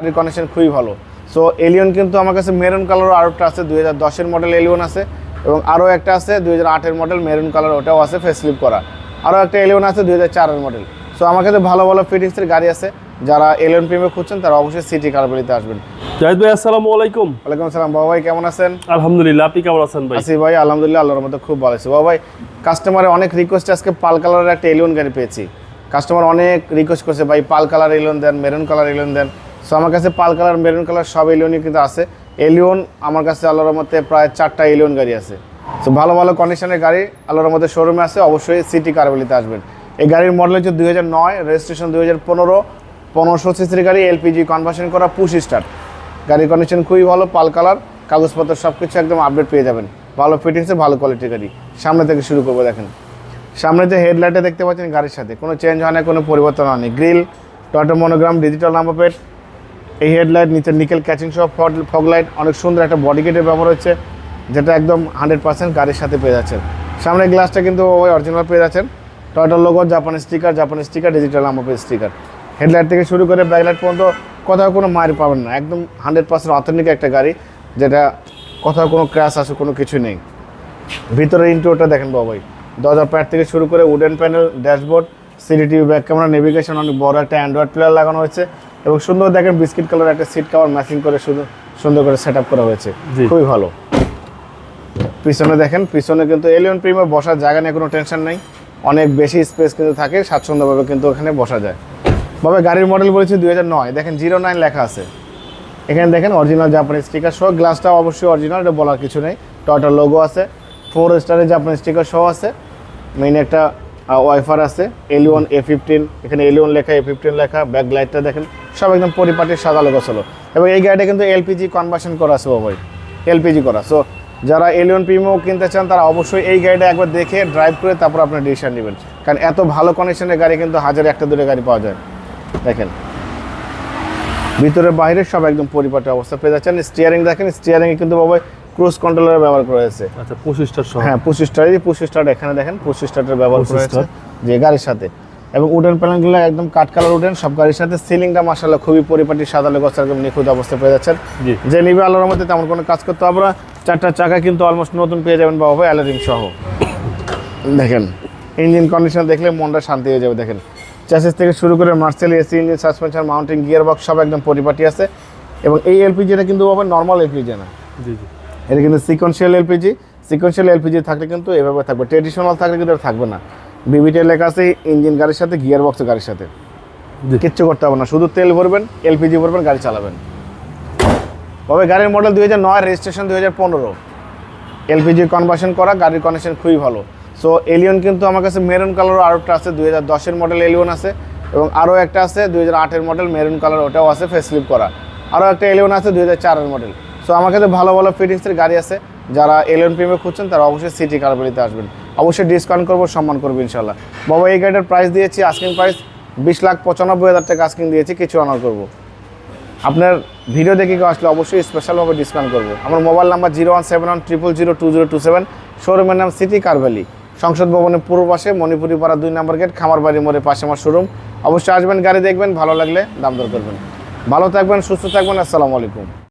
গাড়ির কন্ডিশন খুবই ভালো। সো এলিয়ন কিন্তু আমার কাছে মেরুন কালারও আরেকটা আছে দুই হাজার দশের মডেল এলিয়ন আছে এবং আরও একটা আছে দুই হাজার আটের মডেল মেরুন কালার ওটাও আছে ফেসলিপ করা। আরও একটা এলিয়ন আছে দুই হাজার চারের মডেল সো আমার কাছে ভালো ভালো ফিটিংসের গাড়ি আছে। যারা এলিয়ন প্রিমে খুঁজছেন তারা অবশ্যই সিটি কারবারিতে আসবেন। জাহিদ ভাই আসসালামু আলাইকুম। ওয়ালাইকুম আসসালাম। বাবা ভাই কেমন আছেন? আলহামদুলিল্লাহ আপনি কেমন আছেন ভাই? আসি ভাই আলহামদুলিল্লাহ আল্লাহর মধ্যে খুব ভালো আছে। বাবা ভাই কাস্টমারের অনেক রিকোয়েস্ট আজকে পাল কালারের একটা এলিয়ন গাড়ি পেয়েছি। কাস্টমার অনেক রিকোয়েস্ট করছে ভাই পাল কালার এলিয়ন দেন মেরুন কালার এলিয়ন দেন। সো আমার কাছে পাল কালার, মেরুন কালার সব এলিয়নই কিন্তু আছে। এলিয়ন আমার কাছে আল্লাহর মধ্যে প্রায় চারটা এলিয়ন গাড়ি আছে। সো ভালো ভালো কন্ডিশনের গাড়ি আল্লাহর মধ্যে শোরুমে আছে। অবশ্যই সিটি কারবেলিতে আসবেন। এই গাড়ির মডেল হচ্ছে দুই হাজার নয় রেজিস্ট্রেশন দুই হাজার পনেরো। পনেরোশো সিসির গাড়ি এলপিজি কনভার্সন করা পুশ স্টার্ট গাড়ির কন্ডিশন খুবই ভালো, পাল কালার, কাগজপত্র সব কিছু একদম আপডেট পেয়ে যাবেন। ভালো ফিটিংসে ভালো কোয়ালিটির গাড়ি। সামনে থেকে শুরু করব, দেখেন। সামনে যে হেডলাইটে দেখতে পাচ্ছেন গাড়ির সাথে, কোনো চেঞ্জ হয় না, কোনো পরিবর্তন হয়নি। গ্রিল টটো মনোগ্রাম ডিজিটাল নাম্বার প্লেট এই হেডলাইট নিচে নিকেল ক্যাচিং সহ ফগ লাইট অনেক সুন্দর একটা বডি গেটের ব্যবহার হচ্ছে, যেটা একদম হান্ড্রেড পার্সেন্ট গাড়ির সাথে পেয়ে যাচ্ছেন। সামনে গ্লাসটা কিন্তু ওই অরিজিনাল পেয়ে যাচ্ছেন। টয়টার লোগো জাপানি স্টিকার জাপানি sticker digital plate sticker headlight থেকে শুরু করে ব্যাকলাইট পর্যন্ত কোথাও কোনো মায়ের পাবেন না। একদম হান্ড্রেড পার্সেন্ট অথেন্টিক একটা গাড়ি, যেটা কোথাও কোনো ক্র্যাশ আসে, কোনো কিছু নেই। ভিতরে ইন্টোটা দেখেন বাবাই দরজার প্যাড থেকে শুরু করে wooden panel dashboard CCTV back camera navigation অনেক বড় একটা অ্যান্ড্রয়েড প্লেয়ার লাগানো হয়েছে। এবং সুন্দর দেখেন বিস্কিট কালার একটা সিট কভার ম্যাচিং করে সুন্দর সুন্দর করে সেট করা হয়েছে। খুবই ভালো। পিছনে দেখেন পিছনে কিন্তু এলিয়ন প্রিমে বসার জায়গা নিয়ে কোনো টেনশন নেই। অনেক বেশি স্পেস কিন্তু থাকে স্বাচ্ছন্দ্যভাবে কিন্তু ওখানে বসা যায়। বাবা গাড়ির মডেল বলেছি দুই নয় দেখেন জিরো নাইন লেখা আছে। এখানে দেখেন অরিজিনাল জাপানিজ স্টিকার সহ গ্লাসটাও অবশ্যই অরিজিনাল এটা বলার কিছু নেই। টয়টার লোগো আছে ফোর স্টারের জাপানিজ স্টিকার সহ আছে। মেইন একটা ওয়াইফার আছে এলিওন এ ফিফটিন এখানে এলিওন লেখা এ ফিফটিন লেখা ব্যাক লাইটটা দেখেন। সব একদম পরিপাটির সাদা লোগো ছিল এবং এই গাড়িটা কিন্তু এলপিজি কনভার্সন করা আছে বাবাই। এলপিজি করা। সো যারা এলিয়ন প্রিমিও কিনতে চান তারা অবশ্যই এই গাড়িটা একবার দেখে ড্রাইভ করে তারপর আপনার ডিসিশন নেবেন। কারণ এত ভালো কন্ডিশনের গাড়ি কিন্তু হাজারে একটা দুটো গাড়ি পাওয়া যায়। দেখেন। ভিতরে বাইরে সব একদম পরিপাটি অবস্থা পেয়ে যাচ্ছেন। স্টিয়ারিং দেখেন স্টিয়ারিংয়ে কিন্তু বাবা ক্রুজ কন্ট্রোলার ব্যবহার করা হয়েছে। আচ্ছা পঁচিশটার হ্যাঁ পঁচিশ স্টার এই পঁচিশ স্টার এখানে দেখেন পঁচিশ স্টারের ব্যবহার করা হয়েছে যে গাড়ির সাথে। এবং উডেন প্যানেলগুলো একদম কাঠ কালার উডেন সব গাড়ির সাথে সিলিংটা মাসাল্লাহ খুবই পরিপাটি সাদা লেগস একদম নিখুঁত অবস্থা পেয়ে যাচ্ছেন। জি। যে নিবে আলোর মধ্যে তেমন কোনো কাজ করতে হবে না। চারটা চাকা কিন্তু অলমোস্ট নতুন পেয়ে যাবেন বাবা ভাই অ্যালারিং সহ। দেখেন ইঞ্জিন কন্ডিশন দেখলে মনটা শান্তি হয়ে যাবে দেখেন। চ্যাসিস থেকে শুরু করে Marcel AC engine suspension mounting gear box সব একদম পরিপাটি আছে। এবং এই এলপিজিটা কিন্তু বাবা নর্মাল এলপিজি না। জি জি। এটা কিন্তু সিকোয়েন্সিয়াল এলপিজি সিকোয়েন্সিয়াল এলপিজি থাকলে কিন্তু এভাবে থাকবে ট্রেডিশনাল থাকলে কিন্তু থাকবে না। বিবিটি লেখা আছে ইঞ্জিন গাড়ির সাথে গিয়ার বক্স গাড়ির সাথে। কিচ্ছু করতে হবে না শুধু তেল ভরবেন এলপিজি ভরবেন গাড়ি চালাবেন। তবে গাড়ির মডেল দুই হাজার নয় রেজিস্ট্রেশন দুই হাজার পনেরো। এলপিজি কনভার্সন করা গাড়ির কন্ডিশন খুবই ভালো। সো এলিয়ন কিন্তু আমার কাছে মেরুন কালারও আরেকটা আছে দুই হাজার দশের মডেল এলিয়ন আছে এবং আরও একটা আছে দুই হাজার আটের মডেল মেরুন কালার ওটাও আছে ফেসলিপ করা। আরও একটা এলিয়ন আছে দুই হাজার চারের মডেল সো আমার কাছে ভালো ভালো ফিটিংসের গাড়ি আছে। যারা এলিয়ন প্রিমে খুঁজছেন তারা অবশ্যই সিটি কারবারিতে আসবেন। অবশ্যই ডিসকাউন্ট করব, সম্মান করব ইনশাল্লাহ বাবা, এই গাড়িটার প্রাইস দিয়েছি আস্কিং প্রাইস বিশ লাখ পঁচানব্বই হাজার টাকা আস্কিং দিয়েছি, কিছু অনার করব। আপনার ভিডিও দেখে কেউ আসলে অবশ্যই স্পেশালভাবে ডিসকাউন্ট করব। আমার mobile number zero one seven one triple zero two zero two seven শোরুমের নাম সিটি কারভ্যালি সংসদ ভবনের পূর্ব পাশে মণিপুরি পাড়া দুই নম্বর গেট খামার বাড়ি মোড়ের পাশে আমার শোরুম অবশ্যই আসবেন, গাড়ি দেখবেন, ভালো লাগলে দাম দর করবেন। ভালো থাকবেন, সুস্থ থাকবেন, আসসালামু আলাইকুম।